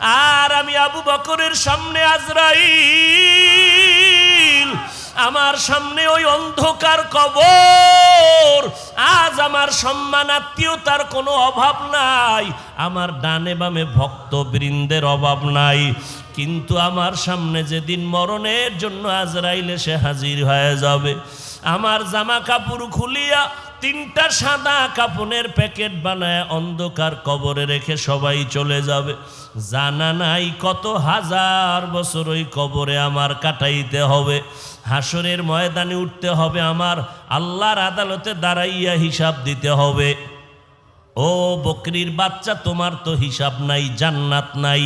আর আমি আবু বকরের সামনে আজরাইল। আমার সামনে ওই অন্ধকার কবর। আজ আমার সম্মান আত্মীয়তার কোনো অভাব নাই। আমার ডানে বামে ভক্তবৃন্দের অভাব নাই। কিন্তু আমার সামনে যেদিন মরণের জন্য আজরাইল এসে হাজির হয়ে যাবে আমার জামা কাপড় খুলিয়া তিনটা সাদা কাপনের প্যাকেট বানায় অন্ধকার কবরে রেখে সবাই চলে যাবে। জানা নাই কত হাজার বছর ওই কবরে আমার কাটাইতে হবে। হাসরের ময়দানে উঠতে হবে আমার। আল্লাহর আদালতে দাঁড়াইয়া হিসাব দিতে হবে। ও বকরির বাচ্চা, তোমার তো হিসাব নাই, জান্নাত নাই,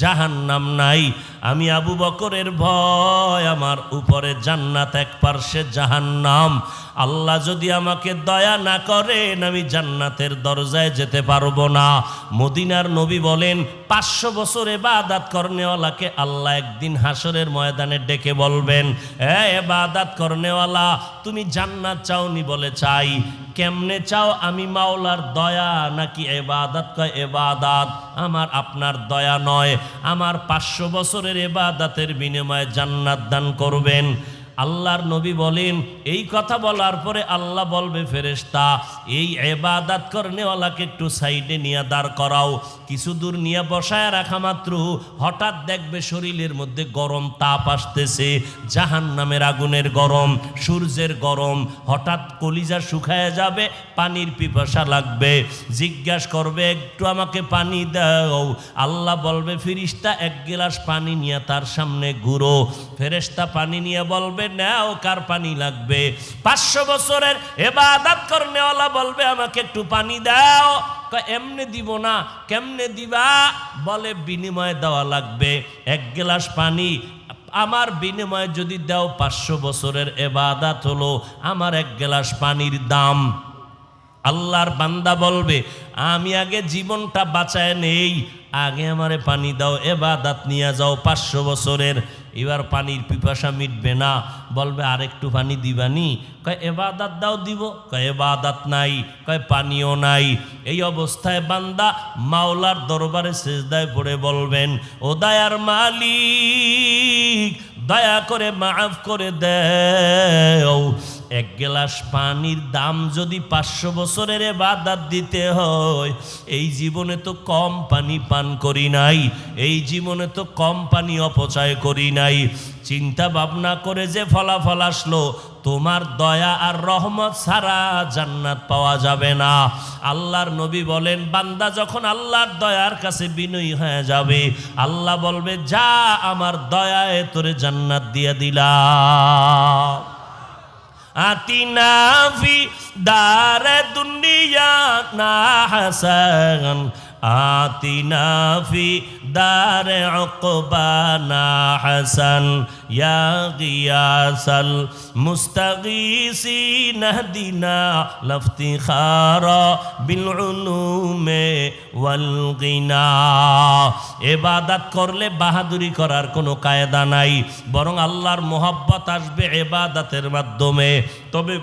জাহান্নাম নাই। আমি আবু বকরের ভয়, আমার উপরে জান্নাত এক পার্শ্বে জাহান্নাম। আল্লাহ যদি আমাকে দয়া না করেন, আমি জান্নাতের দরজায় যেতে পারব না। মদিনার নবী বলেন পাঁচশো বছর এবাদাত করনেওয়ালাকে আল্লাহ একদিন হাসরের ময়দানে ডেকে বলবেন, এ এবাদাত করনেওয়ালা, তুমি জান্নাত চাওনি বলে চাই। কেমনে চাও? আমি মাওলার দয়া নাকি এবাদাত? কয়, এবাদাত আমার আপনার দয়া নয়। আমার পাঁচশো বছরের এবাদাতের বিনিময়ে জান্নাত দান করবেন। আল্লাহর নবী বলেন, এই কথা বলার পরে আল্লাহ বলবে, ফেরেশতা, এই এবাদাত করনেওয়ালাকে একটু সাইডে নিয়ে দাঁড় করাও। কিছু দূর নিয়ে বসায় রাখা মাত্র। হঠাৎ দেখবে শরীরের মধ্যে গরম তাপ আসতেছে। জাহান নামের আগুনের গরম, সূর্যের গরম। হঠাৎ কলিজা শুকায় যাবে, পানির পিপাসা লাগবে। জিজ্ঞাস করবে, একটু আমাকে পানি দাও। আল্লাহ বলবে ফিরিস্তা এক গিলাস পানি নিয়ে তার সামনে ঘুরো। ফেরেস্তা পানি নিয়ে বলবে, নাও, কার পানি লাগবে? পাঁচশো বছরের এবাদাত করনেওয়ালা বলবে, আমাকে একটু পানি দাও। এমনে দিব না, কেমনে দিবা? বলে, বিনিময়ে দেওয়া লাগবে। এক গ্লাস পানি, আমার বিনিময়ে যদি দাও, পাঁচশো বছরের এবাদাত হলো আমার এক গ্লাস পানির দাম। আল্লাহর বান্দা বলবে, আমি আগে জীবনটা বাঁচায় নেই, আগে আমারে পানি দাও, এবাদাত নিয়ে যাও পাঁচশো বছরের এবার পানির পিপাসা মিটবে না। বলবে, আরেকটু পানি দিবানি? কয়, এবাদাত দাও দিব। কয়, এবাদাত নাই। কয়, পানিও নাই। এই অবস্থায় বান্দা মাওলার দরবারে সেজদায় পড়ে বলবেন, ও দায়ার মালিক, দয়া করে মাফ করে দেও। এক গ্লাস পানির দাম যদি পাঁচশো বছরের বাদাত দিতে হয়, এই জীবনে তো কম পানি পান করি নাই, এই জীবনে তো কম পানি অপচয় করি নাই। চিন্তা ভাবনা করে যে ফলাফল আসলো, তোমার দয়া আর রহমত ছাড়া জান্নাত পাওয়া যাবে না। আল্লাহর নবী বলেন, বান্দা যখন আল্লাহর দয়ার কাছে বিনয়ী হয়ে যাবে, আল্লাহ বলবে, যা আমার দয়ায় তোরে জান্নাত দিয়ে দিলাম। আতিনা ফি দারে দুনিয়া না আতিনা ফি দারে উকবানা হাসান ইয়া গিয়াসাল মুস্তাগীসিন হদিনা লাফতিখারা বিল উলুমে ওয়াল গিনা এবাদাত করলে বাহাদুরি করার কোনো কায়দা নাই, বরং আল্লাহর মোহাব্বত আসবে এবাদাতের মাধ্যমে। তবে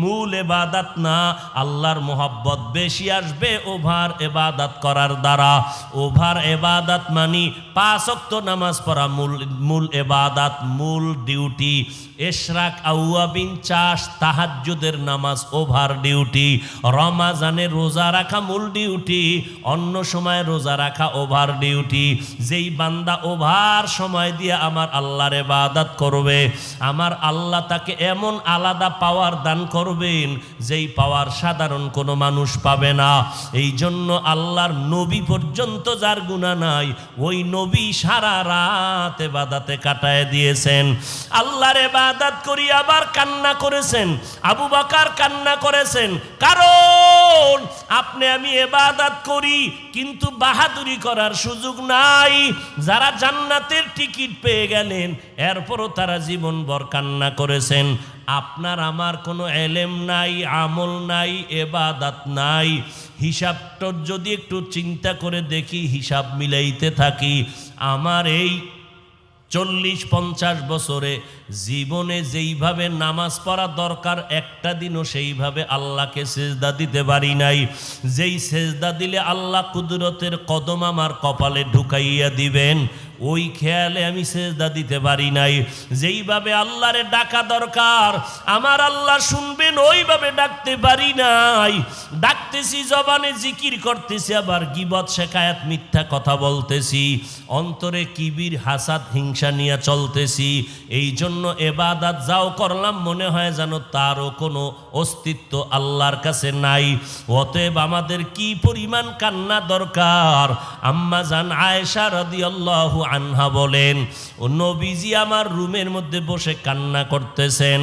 মূল এবাদাত না, আল্লাহর মোহাব্বত বেশি আসবে ওভার এবাদাত করার দ্বারা। ওভার এবাদাত মানি পাঁচ অক্ত নামাজ পড়া মূল মূল এবাদাত, মূল ডিউটি। এশরাক আউয়াবিন চাষ তাহাজ্জুদের নামাজ ওভার ডিউটি। রমাজানে রোজা রাখা মূল ডিউটি, অন্য সময় রোজা রাখা ওভার ডিউটি। যেই বান্দা ওভার সময় দিয়ে আমার আল্লাহর এবাদাত করবে, আমার আল্লাহ তাকে এমন আলাদা পাওয়ার দান করবেন, যেই পাওয়ার সাধারণ কোনো মানুষ পাবে না। এই জন্য আল্লাহর নবী পর্যন্ত যার গুণা নাই, ওই নবী সারা রাত এবাদাতে কাটায় দিয়েছেন। আল্লাহর এবাদাত করি আবার কান্না করেছেন, আবু বাকার কান্না করেছেন। কারণ আপনি আমি এবাদাত করি, কিন্তু বাহাদুরি করার সুযোগ নাই। যারা জান্নাতের টিকিট পেয়ে গেলেন, এরপরও তারা জীবনভর কান্না করেছেন। আপনার আমার কোনো এলেম নাই, আমল নাই, এবাদাত নাই। হিসাবটা যদি একটু চিন্তা করে দেখি, হিসাব মিলাইতে থাকি, আমার এই চল্লিশ পঞ্চাশ বছরে জীবনে যেইভাবে নামাজ পড়া দরকার, একটা দিনও সেইভাবে আল্লাহকে সেজদা দিতে পারি নাই। যেই সেজদা দিলে আল্লাহ কুদরতের কদম আমার কপালে ঢুকাইয়া দিবেন। ওই খেয়ালে আমি সেজদা দিতে পারি নাই। যেইভাবে আল্লাহরে ডাকা দরকার, আমার আল্লাহ শুনবেন, ওইভাবে ডাকতে পারি নাই। ডাকতেছি, জবানে জিকির করতেছি, আবার গিবত, শেখায়াত, মিথ্যা কথা বলতেছি। অন্তরে কিবির হাসাত হিংসা নিয়ে চলতেছি। এই জন্য এবাদাত যাও করলাম, মনে হয় যেন তারও কোনো অস্তিত্ব আল্লাহর কাছে নাই। অতএব আমাদের কি পরিমাণ কান্না দরকার? আম্মা জান আয়েশা রাদিয়াল্লাহু আনহা বলেন, ও নবীজি আমার রুমের মধ্যে বসে কান্না করতেছেন।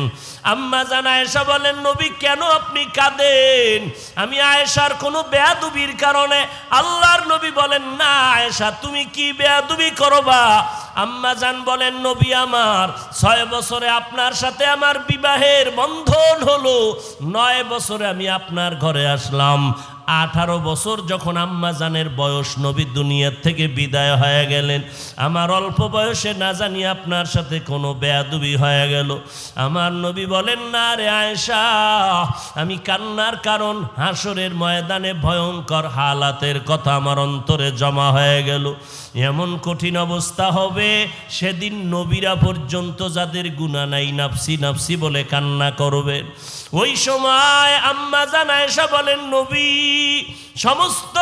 আম্মা জান আয়েশা বলেন, নবী, কেন আপনি কাঁদেন? আমি আয়েশার কোনো বেয়াদুবির কারণে আল্লাহর নবী বলেন, না আয়েশা, তুমি কি বেয়াদুবি করবা? আম্মা জান বলেন, নবী আমার, ছয় বছরে আপনার সাথে আমার বিবাহের বন্ধন হলো। নয় বছরে আমি আপনার ঘরে আসলাম। আঠারো বছর যখন আম্মা জানের বয়স নবী দুনিয়ার থেকে বিদায় হয়ে গেলেন। আমার অল্প বয়সে না জানি আপনার সাথে কোনো বেয়াদুবি হয়ে গেল। আমার নবী বলেন, না রে আয়েশা, আমি কান্নার কারণ হাসরের ময়দানে ভয়ঙ্কর হালাতের কথা আমার অন্তরে জমা হয়ে গেল। এমন কঠিন অবস্থা হবে সেদিন নবীরা পর্যন্ত যাদের গুণা নাই, নাফসি নাফসি বলে কান্না করবেন ওই সময় আম্মা জানায়সা বলেন, নবী, সমস্ত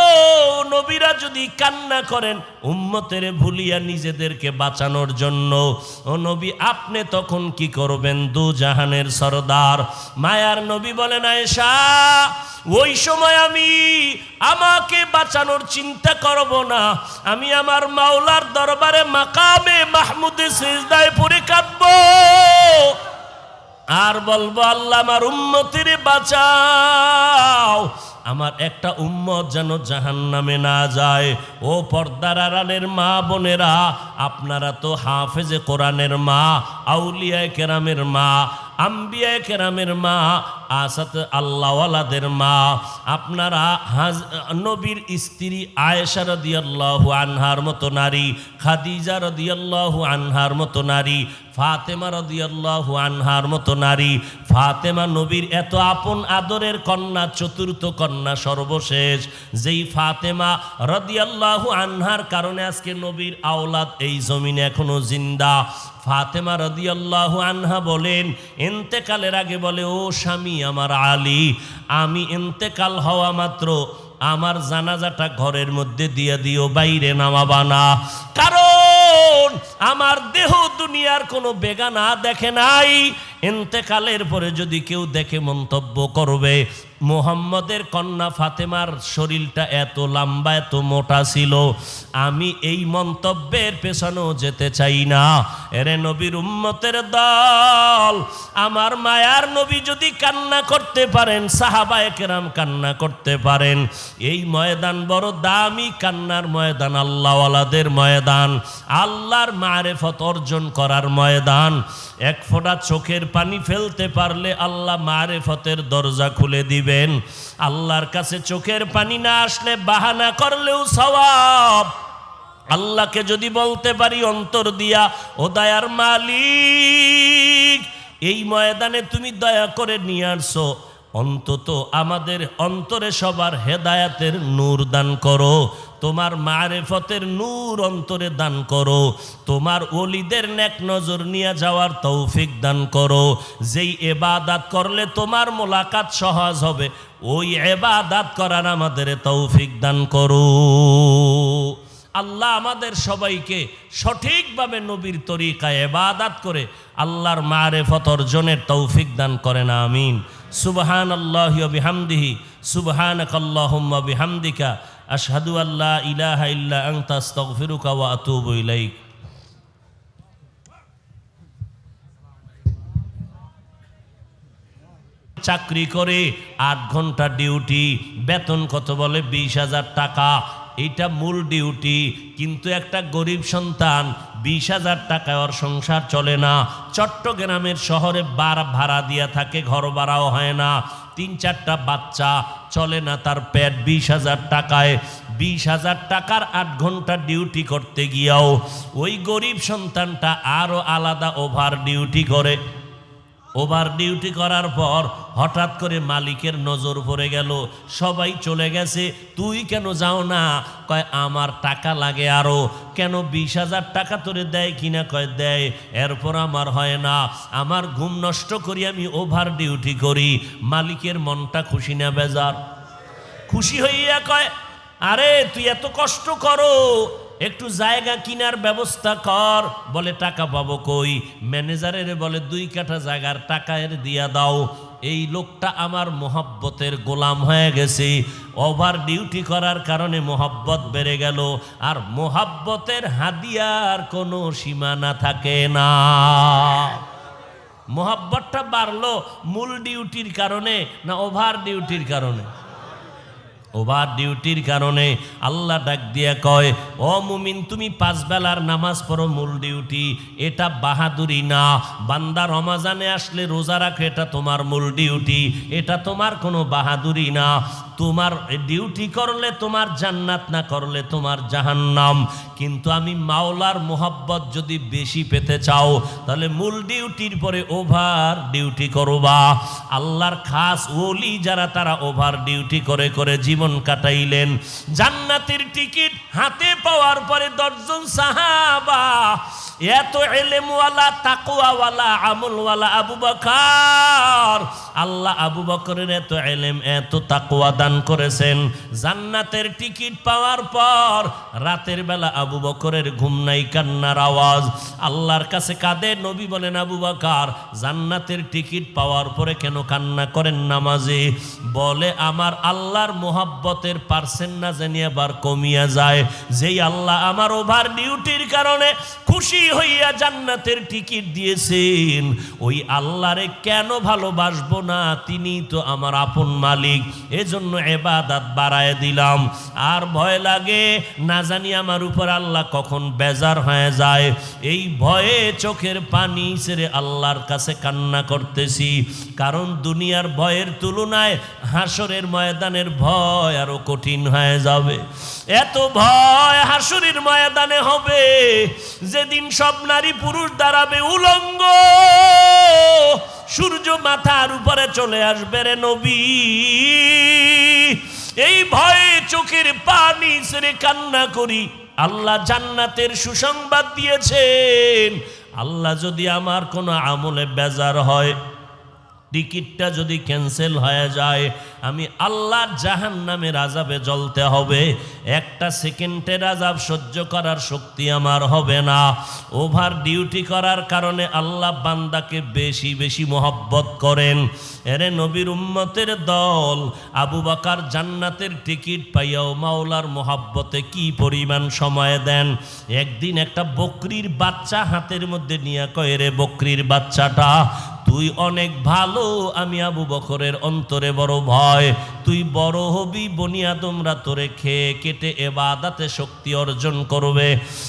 নবীরা যদি কান্না করেন, উম্মতের ভুলিয়া নিজেদেরকে বাঁচানোর জন্য, ও নবী, আপনি তখন কি করবেন? দু জাহানের সরদার মায়ার নবী বলেন, আয়েশা, ওই সময় আমি আমাকে বাঁচানোর চিন্তা করব না। আমি আমার মাওলার দরবারে মাকামে মাহমুদে সেজদায় পড়ে কাঁদবো। আর বলব, আল্লাহ আমার উম্মতির বাঁচাও। আমার একটা উম্মত যেন জাহান নামে না যায়। ও পর্দার আড়ালের মা বোনেরা, আপনারা তো হাফেজে কোরআনের মা, আউলিয়ায় কেরামের মা, আম্বিয়ায় কেরামের মা, আসাত আল্লাহওয়ালাদের মা। আপনারা হাজ, নবীর স্ত্রী আয়েশা রদিয়াল্লাহু আনহার মতো নারী, খাদিজা রদিয়াল্লাহু আনহার মতো নারী ফাতেমা রদিয়াল্লাহু আনহার মতো নারী। ফাতেমা নবীর এত আপন আদরের কন্যা, চতুর্থ কন্যা সর্বশেষ। যেই ফাতেমা রদিয়াল্লাহু আনহার কারণে আজকে নবীর আওলাদ এই জমিনে এখনও জিন্দা। ফাতেমা রদিয়াল্লাহু আনহা বলেন এন্তেকালের আগে বলে, ও স্বামী আমার আলী, আমি এন্তেকাল হওয়া মাত্র আমার জানাজাটা ঘরের মধ্যে দিয়ে দিও, বাইরে নামাবা না। কারণ আমার দেহ দুনিয়ার কোনো বেগানা দেখে নাই। এন্তেকালের পরে যদি কেউ দেখে মন্তব্য করবে, মোহাম্মদের কন্যা ফাতেমার শরীরটা এত লম্বা, এত মোটা ছিল, আমি এই মন্তব্যের পেছনেও যেতে চাই না। এরে নবীর উম্মতের দল, আমার মায়ার নবী যদি কান্না করতে পারেন, সাহাবায়ে কেরাম কান্না করতে পারেন, এই ময়দান বড় দামি কান্নার ময়দান, আল্লাহওয়ালাদের ময়দান, আল্লাহর মারেফত অর্জন করার ময়দান, এক ফোঁটা চোখের পানি ফেলতে পারলে আল্লাহ মারে ফতের দরজা খুলে দিবেন। আল্লাহর কাছে চোখের পানি না আসলে বাহানা করলেও সওয়াব। আল্লাহকে যদি বলতে পারি, অন্তর দিয়া, ও দয়ার মালিক, এই ময়দানে তুমি দয়া করে নিয়ে আসছো অন্তত আমাদের অন্তরে সবার হেদায়াতের নূর দান করো, তোমার মারেফতের নূর অন্তরে দান করো, তোমার অলিদের নেক নজর নিয়ে যাওয়ার তৌফিক দান করো। যেই এবাদাত করলে তোমার মোলাকাত সহজ হবে, ওই এবাদাত করার আমাদের তৌফিক দান করো। আল্লাহ আমাদের সবাইকে সঠিকভাবে নবীর তরিকায় এবাদাত করে আল্লাহর মারেফত অর্জনের তৌফিক দান করেন, আমিন। সুবহান আল্লাহ বিহামদিহি সুবহানাক আল্লাহুম্মা বিহামদিকা, আশহাদু আল্লা ইলাহা ইল্লা আনতা, আস্তাগফিরুকা ওয়া আতুবু ইলাইক। চাকরি করে আট ঘণ্টা ডিউটি, বেতন কত বলে? বিশ হাজার টাকা। এইটা মূল ডিউটি, কিন্তু একটা গরিব সন্তান বিশ হাজার টাকায় ওর সংসার চলে না। চট্টগ্রামের শহরে বার ভাড়া দিয়া থাকে, ঘর ভাড়াও হয় না। তিন চারটা বাচ্চা চলে না তার পেট। বিশ হাজার টাকায়, বিশ হাজার টাকার আট ঘণ্টা ডিউটি করতে গিয়াও। ওই গরিব সন্তানটা আরও আলাদা ওভার ডিউটি করে। ওভার ডিউটি করার পর হঠাৎ করে মালিকের নজর পড়ে গেল। সবাই চলে গেছে, তুই কেন যাও না? কয়, আমার টাকা লাগে আরও। কেন বিশ হাজার টাকা তোরে দেয় কিনা কয়, দেয়, এরপর আমার হয় না। আমার ঘুম নষ্ট করি, আমি ওভার ডিউটি করি। মালিকের মনটা খুশি না, বেজার। খুশি হইয়া কয়, আরে, তুই এত কষ্ট করো। একটু জায়গা কিনার ব্যবস্থা কর। বলে, টাকা পাবো কই? ম্যানেজারের বলে, দুই কাঠা জায়গার টাকা এর দিয়া দাও। এই লোকটা আমার মোহাব্বতের গোলাম হয়ে গেছে। ওভার ডিউটি করার কারণে মোহাব্বত বেড়ে গেল। আর মোহাব্বতের হাদিয়ার কোনো সীমানা থাকে না। মোহাব্বতটা বাড়লো মূল ডিউটির কারণে না ওভার ডিউটির কারণে? ওভার ডিউটির কারণে আল্লাহ ডাক দিয়া কয়, ও মুমিন, তুমি পাঁচ বেলার নামাজ পড়ো মূল ডিউটি এটা বাহাদুরি না। বান্দা রমাজানে আসলে রোজা রাখে, এটা তোমার মূল ডিউটি এটা তোমার কোনো বাহাদুরি না। তোমার ডিউটি করলে তোমার জান্নাত, না করলে তোমার জাহান্নাম। কিন্তু আমি মাওলার মোহাব্বত যদি বেশি পেতে চাও, তাহলে মূল ডিউটির পরে ওভার ডিউটি করো করবা। আল্লাহর খাস ওলি যারা, তারা ওভার ডিউটি করে করে জীবন কাটাইলেন। জান্নাতের টিকিট হাতে পাওয়ার পরে দশজন সাহাবা, এত এলেমওয়ালা তাকুয়াওয়ালা আমলওয়ালা আবু বকর আল্লাহ আবু বকরের এত এলেম, এত তাকুয়া দান করেছেন। জান্নাতের টিকিট পাওয়ার পর রাতের বেলা আবু বকরের ঘুম নাই, কান্নার আওয়াজ। আল্লাহর কাছে কাঁদে, নবী বলেন, আবু বকর, জান্নাতের টিকিট পাওয়ার পরে কেন কান্না করেন নামাজে? বলে, আমার আল্লাহর মোহাব্বতের পার্সেন্ট না জানি আবার কমিয়া যায়। যেই আল্লাহ আমার ওভার ডিউটির কারণে খুশি হইয়া জান্নাতের টিকিট দিয়েছেন, ওই আল্লাহরে কেন ভালোবাসবো না তিনি তো আমার আপন মালিক। এজন্য এবাদাত বাড়ায় দিলাম। আর ভয় লাগে, না জানি আমার উপর আল্লাহ কখন বেজার হয়ে যায়। এই ভয়ে চোখের পানি ছেড়ে আল্লাহর কাছে কান্না করতেছি। কারণ দুনিয়ার ভয়ের তুলনায় হাসরের ময়দানের ভয় আরও কঠিন হয়ে যাবে। এত ভয় হাসুরের ময়দানে হবে, যেদিন সব নারী পুরুষ দাঁড়াবে উলঙ্গ। সূর্য মাথার উপরে চলে আসবে রে নবী। এই ভয়ে চোখের পানি সেরে কান্না করি। আল্লাহ জান্নাতের সুসংবাদ দিয়েছেন। আল্লাহ যদি আমার কোনো আমলে বেজার হয় টিকিটটা যদি ক্যান্সেল হয়ে যায়, আমি আল্লাহর জাহান নামের আজাবে জ্বলতে হবে। একটা সেকেন্ডের আজাব সহ্য করার শক্তি আমার হবে না। ওভার ডিউটি করার কারণে আল্লাহ বান্দাকে বেশি বেশি মোহব্বত করেন। এরে নবীর উম্মতের দল, আবু বাকার জান্নাতের টিকিট পাইয়াও মাওলার মোহাব্বতে কি পরিমাণ সময় দেন? একদিন একটা বকরির বাচ্চা হাতের মধ্যে নিয়ে কয় রে বকরির বাচ্চাটা তুই অনেক ভালো, আমি আবু বকরের অন্তরে বড় ভয়। তুই বড় হবি, বনিয়া তোমরা তোরে খেয়ে কেটে এবাদাতে শক্তি অর্জন করবে।